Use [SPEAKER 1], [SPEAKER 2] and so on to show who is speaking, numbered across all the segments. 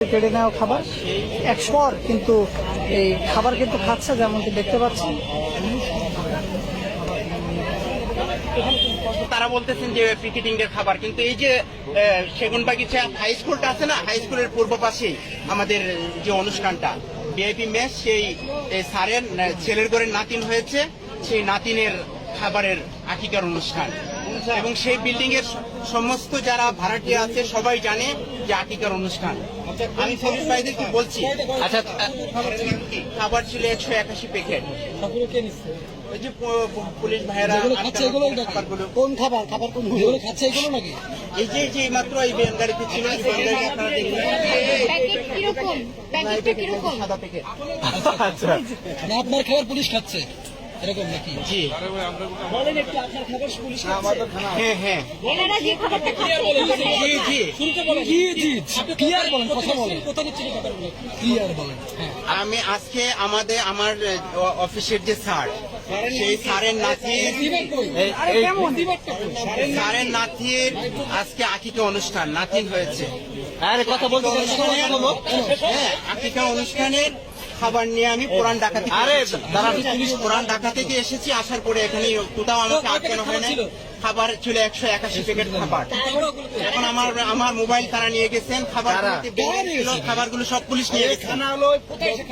[SPEAKER 1] কেড়ে নেওয়া খাবার। একশো পর কিন্তু এই খাবার কিন্তু খাচ্ছে যেমনটি দেখতে পাচ্ছি।
[SPEAKER 2] তারা বলতেছেন যে পিকেটিং এর খাবার কিন্তু এই যে আহ, সেগুনবাগিচা হাই স্কুলটা আছে না? হাই স্কুলের পূর্ব পাশেই আমাদের যে অনুষ্ঠানটা। বিআইপি ম্যাচ সেই এই স্যারের ছেলের ঘরের নাতিন হয়েছে। সেই নাতিনের খাবারের আকিকার অনুষ্ঠান। এবং সেই বিল্ডিং এর সমস্ত যারা ভাড়াটিয়া আছে সবাই জানে যে আটিকার অনুষ্ঠান। আমি পুলিশ ভাইদেরকে বলছি? আচ্ছা খাবার ছিল একশো একাশি প্যাকেট ওই যে পুলিশ ভাইয়েরা
[SPEAKER 1] কোন খাবার? খাবার কোন
[SPEAKER 3] খাচ্ছে এগুলো নাকি?
[SPEAKER 2] এই যে যে মাত্র এই ছিল
[SPEAKER 3] আচ্ছা। আপনার খাবার পুলিশ খাচ্ছে। এরকম নাকি?
[SPEAKER 2] জি।
[SPEAKER 1] বলেন একটু আপনার খাবার পুলিশ
[SPEAKER 2] হ্যাঁ হ্যাঁ
[SPEAKER 4] এনারা যে খাবারটা
[SPEAKER 2] জি জি
[SPEAKER 3] কি জি ক্লিয়ার বলেন কথা বলেন। ক্লিয়ার বলেন? হ্যাঁ।
[SPEAKER 2] আমি আজকে আমাদের আমার অফিসের যে স্যার সেই স্যারের নাতি
[SPEAKER 1] আরে
[SPEAKER 2] স্যারের নাতির আজকে আকিকা অনুষ্ঠান নাতিন হয়েছে।
[SPEAKER 3] আরে কথা বলতে
[SPEAKER 2] হ্যাঁ আকিকা অনুষ্ঠানের খাবার নিয়ে আমি পুরান ঢাকা থেকে
[SPEAKER 3] আরে। দাঁড়ান।
[SPEAKER 2] পুলিশ পুরান ঢাকা থেকে এসেছি আসার পরে এখানে কোথাও আমাকে আটকানো হয় না খাবার ছিল একশো একাশি প্যাকেট খাবার। এখন আমার আমার মোবাইল তারা নিয়ে গেছেন খাবার খাবারগুলো সব পুলিশ নিয়ে গেছে।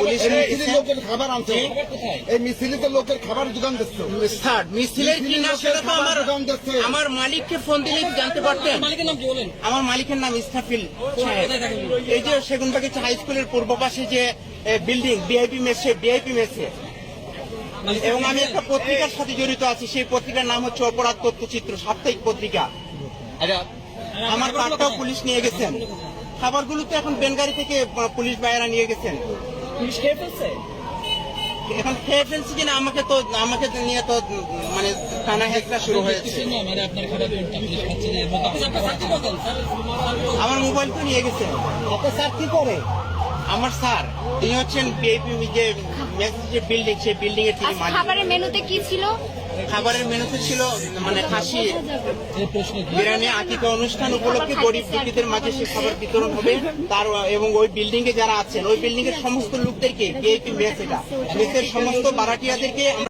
[SPEAKER 2] পুলিশ
[SPEAKER 5] লোকের খাবার আনছে। এই মিছিলিতে লোকের খাবার যোগান দিচ্ছে।
[SPEAKER 2] স্যার মিছিলের কি না সেটা তো আমার আমার মালিককে ফোন দিলে জানতে পারতেন।
[SPEAKER 3] নাম
[SPEAKER 2] আমার মালিকের নাম ইস্তাফিল। এই যে সেগুনবাগিচা হাই স্কুলের পূর্ব পাশে যে বিল্ডিং বিআইপি মেসে বিআইপি মেসে। এবং আমি একটা পত্রিকার সাথে জড়িত আছি সেই পত্রিকার নাম হচ্ছে অপরাধ তথ্যচিত্র সাপ্তাহিক পত্রিকা।
[SPEAKER 3] আচ্ছা
[SPEAKER 2] আমার কার্ডটাও পুলিশ নিয়ে গেছেন। খাবারগুলো তো এখন বেনগাড়ি থেকে পুলিশ ভাইয়েরা নিয়ে গেছেন।
[SPEAKER 1] পুলিশ খেয়ে ফেলছে?
[SPEAKER 2] এখন খেয়ে ফেলছি কিনা আমাকে তো আমাকে নিয়ে তো মানে টানা হেঁচড়া শুরু হয়েছে। আমার মোবাইল তো নিয়ে
[SPEAKER 1] আপনার স্যার কি করে?
[SPEAKER 2] আমার স্যার তিনি হচ্ছেন বিআইপি যে যে বিল্ডিং সেই বিল্ডিং এর তিনি মালিক।
[SPEAKER 4] খাবারের মেনুতে কি ছিল?
[SPEAKER 2] খাবারের মেনুতে ছিল মানে খাসি বিরিয়ানি আকিকা অনুষ্ঠান উপলক্ষে গরিব দুঃখীদের মাঝে সে খাবার বিতরণ হবে। তার এবং ওই বিল্ডিং এ যারা আছেন ওই বিল্ডিং এর সমস্ত লোকদেরকে বিআইপি মেস এটা মেসের সমস্ত বারাটিয়াদেরকে